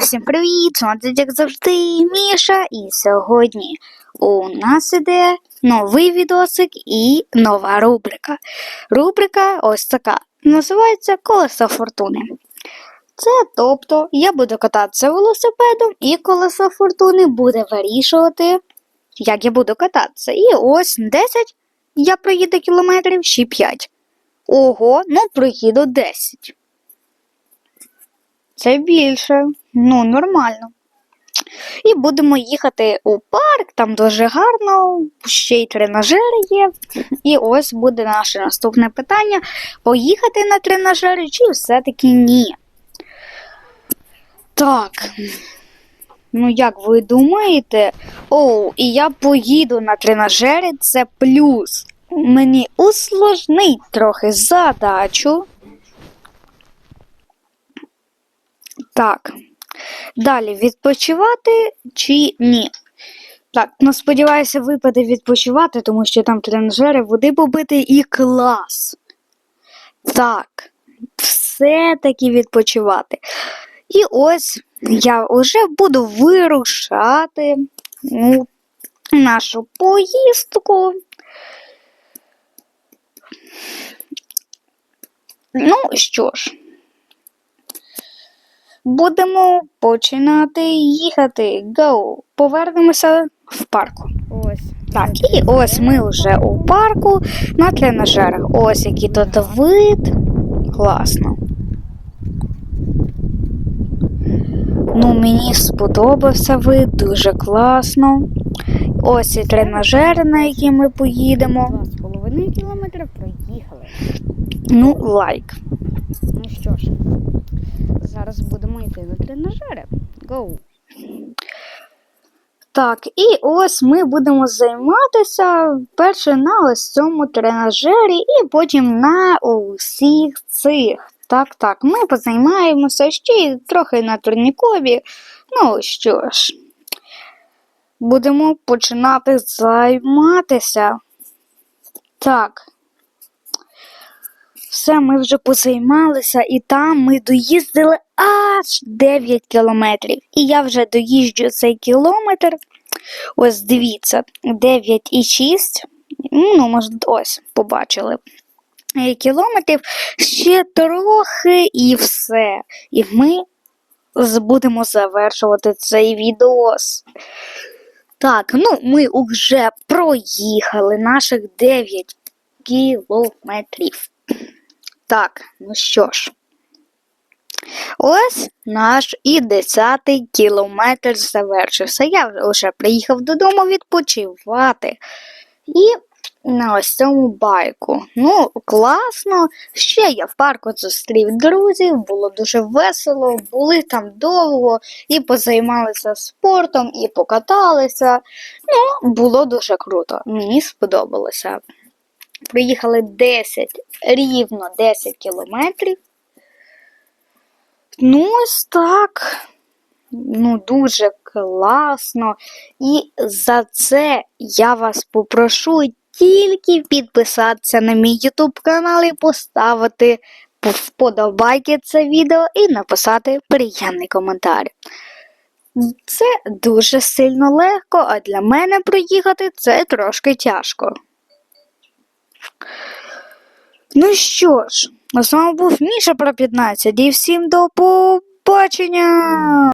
Всім привіт! Це як завжди Міша. І сьогодні у нас іде новий відосик і нова рубрика. Рубрика ось така. Називається Колесо фортуни. Це тобто я буду кататися велосипедом, і колесо фортуни буде вирішувати, як я буду кататися. І ось 10 я проїду кілометрів, ще 5. Ого, ну проїду 10. Це більше. Ну, нормально. І будемо їхати у парк, там дуже гарно, ще й тренажери є. І ось буде наше наступне питання: поїхати на тренажери чи все-таки ні? Так. Ну, як ви думаєте? О, і я поїду на тренажери, це плюс. Мені усложнить трохи задачу. Так. Далі відпочивати чи ні? Так, ну сподіваюся, випаде відпочивати, тому що там тренажери, води побити і клас. Так, все-таки відпочивати. І ось я вже буду вирушати у нашу поїздку. Ну що ж, будемо починати їхати. Go! Повернемося в парку. Ось. Так, і ось ми вже у парку на тренажерах. Ось який тут вид. Класно. Ну, мені сподобався вид, дуже класно. Ось і тренажери, на які ми поїдемо. Два з половиною кілометра проїхали. Ну, лайк. Ну що ж, зараз будемо йти на тренажери. Гоу. Так, і ось ми будемо займатися перше на ось цьому тренажері, і потім на усіх цих. Так, так, ми позаймаємося ще й трохи на турнікові. Ну що ж, будемо починати займатися. Так. Все, ми вже позаймалися, і там ми доїздили аж 9 кілометрів. І я вже доїжджу цей кілометр. Ось дивіться, 9,6. Ну, може, ось, побачили. Е, Кілометрів ще трохи і все. І ми будемо завершувати цей відос. Так, ну ми вже проїхали наших 9 кілометрів. Так, ну що ж. Ось наш і десятий кілометр завершився. Я вже приїхав додому відпочивати. І на ось цьому байку. Ну, класно. Ще я в парку зустрів друзів, було дуже весело, були там довго і позаймалися спортом, і покаталися. Ну, було дуже круто. Мені сподобалося. Приїхали 10, рівно 10 кілометрів. Ну, ось так. Ну, дуже класно. І за це я вас попрошу тільки підписатися на мій YouTube канал і поставити вподобайки це відео і написати приємний коментар. Це дуже сильно легко, а для мене проїхати це трошки тяжко. Ну що ж, з вами був Міша про 15 і всім до побачення!